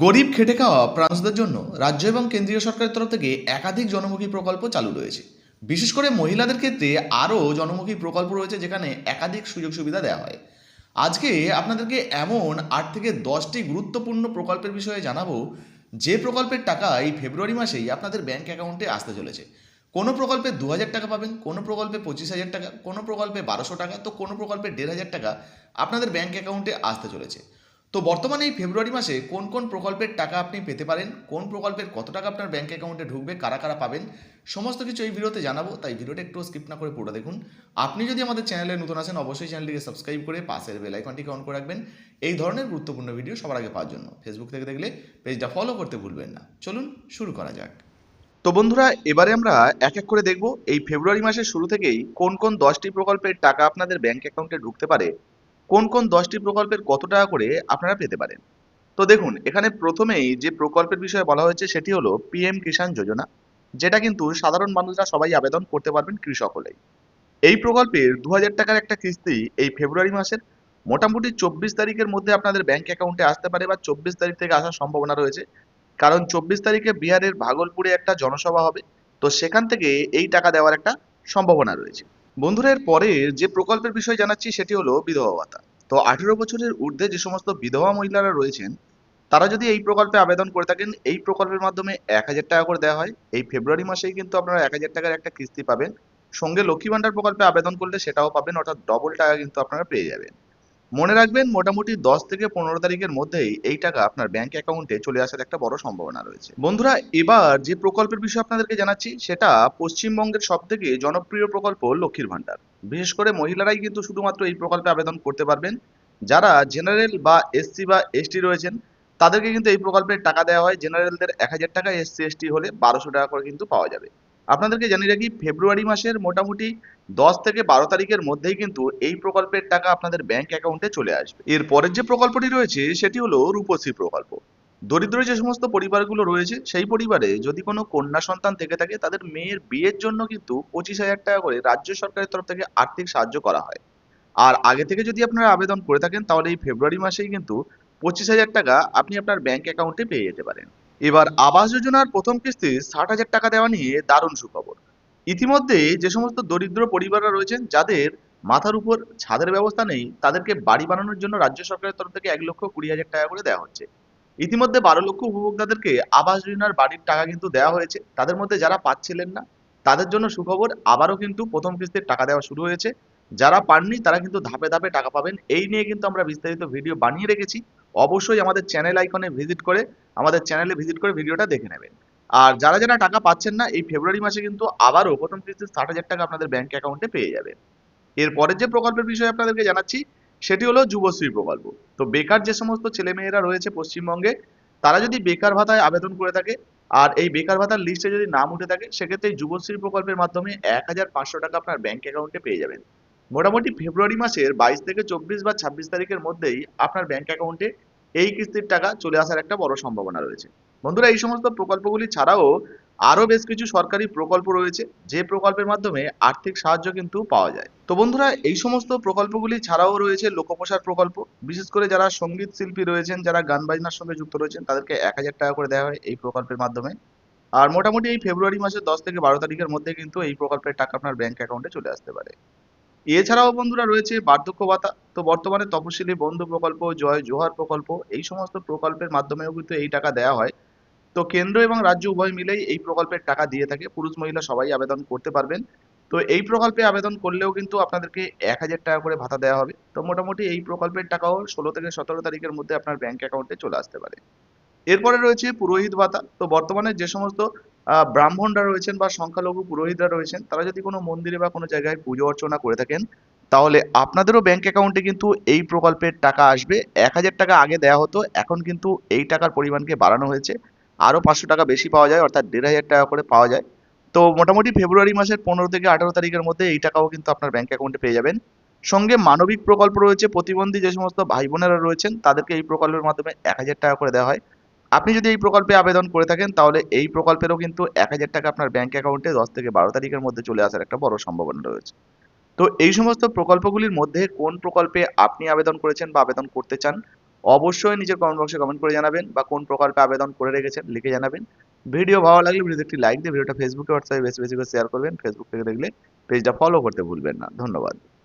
গরিব খেটে খাওয়া প্রাণসদের জন্য রাজ্য এবং কেন্দ্রীয় সরকারের তরফ থেকে একাধিক জনমুখী প্রকল্প চালু রয়েছে। বিশেষ করে মহিলাদের ক্ষেত্রে আরও জনমুখী প্রকল্প রয়েছে যেখানে একাধিক সুযোগ সুবিধা দেওয়া হয়। আজকে আপনাদেরকে এমন আট থেকে দশটি গুরুত্বপূর্ণ প্রকল্পের বিষয়ে জানাব। যে প্রকল্পের টাকা এই ফেব্রুয়ারি মাসেই আপনাদের ব্যাংক অ্যাকাউন্টে আসতে চলেছে। কোনো প্রকল্পে দু হাজার টাকা পাবেন, কোনো প্রকল্পে পঁচিশ হাজার টাকা, কোনো প্রকল্পে বারোশো টাকা, তো কোনো প্রকল্পে দেড় হাজার টাকা আপনাদের ব্যাংক অ্যাকাউন্টে আসতে চলেছে। তো বর্তমানে এই ফেব্রুয়ারি মাসে কোন কোন প্রকল্পের টাকা আপনি পেতে পারেন? কোন প্রকল্পের কত টাকা আপনার ব্যাঙ্ক অ্যাকাউন্টে ঢুকবে? কারা কারা পাবেন? সমস্ত কিছু এই ভিডিওতে জানাব, তাই ভিডিওটা একটু স্কিপ না করে পুরো দেখুন। আপনি যদি আমাদের চ্যানেলে নতুন আসেন অবশ্যই চ্যানেলটিকে সাবস্ক্রাইব করে পাশের বেল আইকনটিকে অন করে রাখবেন। এই ধরনের গুরুত্বপূর্ণ ভিডিও সবার আগে পাওয়ার জন্য। ফেসবুক থেকে দেখলে পেজটা ফলো করতে ভুলবেন না। চলুন শুরু করা যাক। তো বন্ধুরা, এবারে আমরা এক এক করে দেখব, এই ফেব্রুয়ারি মাসের শুরু থেকেই কোন কোন দশটি প্রকল্পের টাকা আপনাদের ব্যাংক অ্যাকাউন্টে ঢুকতে পারে? কোন কোন দশটি প্রকল্পের কত টাকা করে আপনারা পেতে পারেন? তো দেখুন, এখানে প্রথমেই যে প্রকল্পের বিষয়ে বলা হয়েছে সেটি হলো পিএম কিষাণ যোজনা, যেটা কিন্তু সাধারণ মানুষরা সবাই আবেদন করতে পারবেন কৃষক হলেই। এই প্রকল্পের দু হাজার টাকার একটা কিস্তি এই ফেব্রুয়ারি মাসের, মোটামুটি চব্বিশ তারিখের মধ্যে আপনাদের ব্যাংক অ্যাকাউন্টে আসতে পারে বা চব্বিশ তারিখ থেকে আসার সম্ভাবনা রয়েছে। কারণ চব্বিশ তারিখে বিহারের ভাগলপুরে একটা জনসভা হবে, তো সেখান থেকে এই টাকা দেওয়ার একটা সম্ভাবনা রয়েছে। বন্ধুরা এর পরে যে প্রকল্পের বিষয় জানাচ্ছি সেটি হলো বিধবা ভাতা। তো আঠেরো বছরের ঊর্ধ্বে যে সমস্ত বিধবা মহিলারা রয়েছেন, তারা যদি এই প্রকল্পে আবেদন করে থাকেন, এই প্রকল্পের মাধ্যমে এক হাজার টাকা করে দেওয়া হয়। এই ফেব্রুয়ারি মাসেই কিন্তু আপনারা এক হাজার টাকার একটা কিস্তি পাবেন। সঙ্গে লক্ষ্মী ভান্ডার প্রকল্পে আবেদন করলে সেটাও পাবেন, অর্থাৎ ডবল টাকা কিন্তু আপনারা পেয়ে যাবেন। মনে রাখবেন, মোটামুটি দশ থেকে পনেরো তারিখের মধ্যেই এই টাকা আপনার ব্যাংক অ্যাকাউন্টে চলে আসার একটা বড় সম্ভাবনা রয়েছে। বন্ধুরা, এবার যে প্রকল্পের বিষয়ে আপনাদেরকে জানাচ্ছি, সেটা পশ্চিমবঙ্গের সব থেকে জনপ্রিয় প্রকল্প লক্ষ্মীর ভান্ডার বিশেষ করে মহিলারাই কিন্তু শুধুমাত্র এই প্রকল্পে আবেদন করতে পারবেন। যারা জেনারেল বা এসসি বা এসটি রয়েছেন, তাদেরকে কিন্তু এই প্রকল্পের টাকা দেওয়া হয়। জেনারেলদের এক হাজার টাকা এসসি এসটি হলে বারোশো টাকা করে কিন্তু পাওয়া যাবে। আপনাদেরকে জানিয়ে রাখি, ফেব্রুয়ারি মাসের মোটামুটি দশ থেকে বারো তারিখের মধ্যেই কিন্তু এই প্রকল্পের টাকা আপনাদের ব্যাংক অ্যাকাউন্টে চলে আসবে। এর পরের যে প্রকল্পটি রয়েছে, সেটি হলো রূপশ্রী প্রকল্প। দরিদ্র যে সমস্ত পরিবারগুলো রয়েছে, সেই পরিবারে যদি কোনো কন্যা সন্তান থেকে থাকে, তাদের মেয়ের বিয়ের জন্য কিন্তু পঁচিশ হাজার টাকা করে রাজ্য সরকারের তরফ থেকে আর্থিক সাহায্য করা হয়। আর আগে থেকে যদি আপনারা আবেদন করে থাকেন, তাহলে এই ফেব্রুয়ারি মাসেই কিন্তু পঁচিশ হাজার টাকা আপনি আপনার ব্যাংক অ্যাকাউন্টে পেয়ে যেতে পারেন। এবার আবাস যোজনার প্রথম কিস্তি ষাট হাজার টাকা দেওয়া নিয়ে দারুণ সুখবর। ইতিমধ্যে যে সমস্ত দরিদ্র পরিবাররা রয়েছেন, যাদের মাথার উপর ছাদের ব্যবস্থা নেই, তাদেরকে বাড়ি বানানোর জন্য রাজ্য সরকারের তরফ থেকে এক লক্ষ কুড়ি হাজার টাকা করে দেওয়া হচ্ছে। ইতিমধ্যে বারো লক্ষ উপভোক্তাদেরকে আবাস যোজনার বাড়ির টাকা কিন্তু দেওয়া হয়েছে। তাদের মধ্যে যারা পাচ্ছিলেন না, তাদের জন্য সুখবর, আবারও কিন্তু প্রথম কিস্তির টাকা দেওয়া শুরু হয়েছে। যারা পাননি, তারা কিন্তু ধাপে ধাপে টাকা পাবেন। এই নিয়ে কিন্তু আমরা বিস্তারিত ভিডিও বানিয়ে রেখেছি। অবশ্যই আমাদের চ্যানেল আইকনে ভিজিট করে, আমাদের চ্যানেলে ভিজিট করে ভিডিওটা দেখে নেবেন। আর যারা যারা টাকা পাচ্ছেন না, এই ফেব্রুয়ারি মাসে কিন্তু আবারও প্রথম কিস্তির ষাট হাজার টাকা আপনাদের ব্যাংক অ্যাকাউন্টে পেয়ে যাবেন। এরপরের যে প্রকল্পের বিষয়ে আপনাদেরকে জানাচ্ছি, সেটি হলো যুবশ্রী প্রকল্প। তো বেকার যে সমস্ত ছেলেমেয়েরা রয়েছে পশ্চিমবঙ্গে, তারা যদি বেকার ভাতায় আবেদন করে থাকে, আর এই বেকার ভাতার লিস্টে যদি নাম উঠে থাকে, সেক্ষেত্রে যুবশ্রী প্রকল্পের মাধ্যমে এক হাজার পাঁচশো টাকা আপনার ব্যাংক অ্যাকাউন্টে পেয়ে যাবেন। মোটামুটি ফেব্রুয়ারি মাসের বাইশ থেকে চব্বিশ বা ছাব্বিশ তারিখের মধ্যেই আপনার ব্যাংক অ্যাকাউন্টে এই কিস্তির টাকা চলে আসার একটা বড় সম্ভাবনা রয়েছে। বন্ধুরা, এই সমস্ত প্রকল্পগুলি ছাড়াও আরও বেশ কিছু সরকারি প্রকল্প রয়েছে, যে প্রকল্পের মাধ্যমে আর্থিক সাহায্য কিন্তু পাওয়া যায়। তো বন্ধুরা, এই সমস্ত প্রকল্পগুলি ছাড়াও রয়েছে লোকপ্রসার প্রকল্প। বিশেষ করে যারা সংগীত শিল্পী রয়েছেন, যারা গান বাজনার সঙ্গে যুক্ত রয়েছেন, তাদেরকে এক হাজার টাকা করে দেওয়া হয় এই প্রকল্পের মাধ্যমে। আর মোটামুটি এই ফেব্রুয়ারি মাসের দশ থেকে বারো তারিখের মধ্যে কিন্তু এই প্রকল্পের টাকা আপনার ব্যাংক অ্যাকাউন্টে চলে আসতে পারে। এছাড়াও বন্ধুরা রয়েছে বার্ধক্য ভাতা। তো বর্তমানে তপশিলি বন্ধু প্রকল্প, জয় জোহার প্রকল্প, এই সমস্ত প্রকল্পের মাধ্যমেও কিন্তু এই টাকা দেওয়া হয়। তো কেন্দ্র এবং রাজ্য উভয় মিলেই এই প্রকল্পের টাকা দিয়ে থাকে। পুরুষ মহিলা সবাই আবেদন করতে পারবেন। তো এই প্রকল্পে আবেদন করলেও কিন্তু আপনাদেরকে এক হাজার টাকা করে ভাতা দেওয়া হবে। তো মোটামুটি এই প্রকল্পের টাকাও ষোলো থেকে সতেরো তারিখের মধ্যে আপনার ব্যাংক অ্যাকাউন্টে চলে আসতে পারে। এরপরে রয়েছে পুরোহিত ভাতা। তো বর্তমানে যে সমস্ত ব্রাহ্মণরা রয়েছেন বা সংখ্যালঘু পুরোহিতরা রয়েছেন, তারা যদি কোনো মন্দিরে বা কোনো জায়গায় পুজো অর্চনা করে থাকেন, তাহলে আপনাদেরও ব্যাংক অ্যাকাউন্টে কিন্তু এই প্রকল্পের টাকা আসবে। এক হাজার টাকা আগে দেওয়া হতো, এখন কিন্তু এই টাকার পরিমাণকে বাড়ানো হয়েছে। আরও পাঁচশো টাকা বেশি পাওয়া যায়, অর্থাৎ দেড় হাজার টাকা করে পাওয়া যায়। তো মোটামুটি ফেব্রুয়ারি মাসের পনেরো থেকে আঠারো তারিখের মধ্যে এই টাকাও কিন্তু আপনার ব্যাংক অ্যাকাউন্টে পেয়ে যাবেন। সঙ্গে মানবিক প্রকল্প রয়েছে, প্রতিবন্ধী যে সমস্ত ভাই বোনেরা রয়েছেন, তাদেরকে এই প্রকল্পের মাধ্যমে এক হাজার টাকা করে দেওয়া হয়। আপনি যদি এই প্রকল্পে আবেদন করে থাকেন, তাহলে এই প্রকল্পেরও কিন্তু এক হাজার টাকা আপনার ব্যাংক অ্যাকাউন্টে দশ থেকে বারো তারিখের মধ্যে চলে আসার একটা বড় সম্ভাবনা রয়েছে। তো এই সমস্ত প্রকল্পগুলির মধ্যে কোন প্রকল্পে আপনি আবেদন করেছেন বা আবেদন করতে চান, অবশ্যই নিচের কমেন্ট বক্সে কমেন্ট করে জানাবেন বা কোন প্রকল্পে আবেদন করে রেখেছেন লিখে জানাবেন। ভিডিও ভালো লাগলে ভিডিওতে একটি লাইক দিয়ে ভিডিওটা ফেসবুকে হোয়াটসঅ্যাপে বেশি বেশি করে শেয়ার করবেন। ফেসবুক থেকে দেখলে পেজটা ফলো করতে ভুলবেন না। ধন্যবাদ।